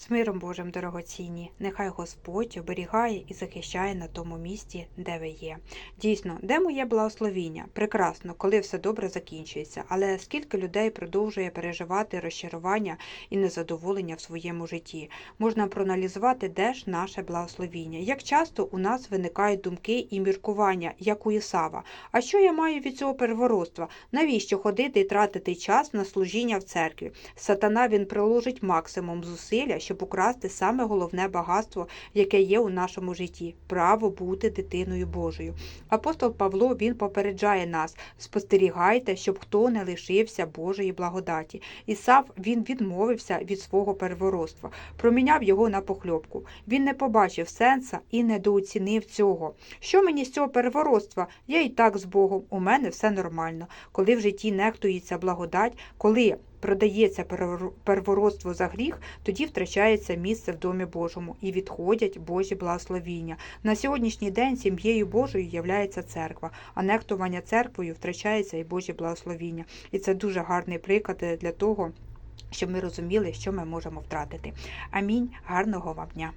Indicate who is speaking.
Speaker 1: З миром Божим, дорогоцінні, нехай Господь оберігає і захищає на тому місці, де ви є. Дійсно, де моє благословіння? Прекрасно, коли все добре закінчується. Але скільки людей продовжує переживати розчарування і незадоволення в своєму житті? Можна проаналізувати, де ж наше благословіння. Як часто у нас виникають думки і міркування, як у Ісава. А що я маю від цього первородства? Навіщо ходити і тратити час на служіння в церкві? Сатана він приложить максимум зусилля, щоб украсти саме головне багатство, яке є у нашому житті право бути дитиною Божою. Апостол Павло він попереджає нас: спостерігайте, щоб хто не лишився Божої благодаті. Ісав він відмовився від свого первородства, проміняв його на похльопку. Він не побачив сенса і недооцінив цього. Що мені з цього первородства? Я і так з Богом, у мене все нормально. Коли в житті нехтується благодать, коли продається первор- первородство за гріх, тоді втрачається місце в Домі Божому і відходять Божі благословіння. На сьогоднішній день сім'єю Божою являється церква, а нехтування церквою втрачається і Божі благословіння. І це дуже гарний приклад для того, щоб ми розуміли, що ми можемо втратити. Амінь. Гарного вам дня!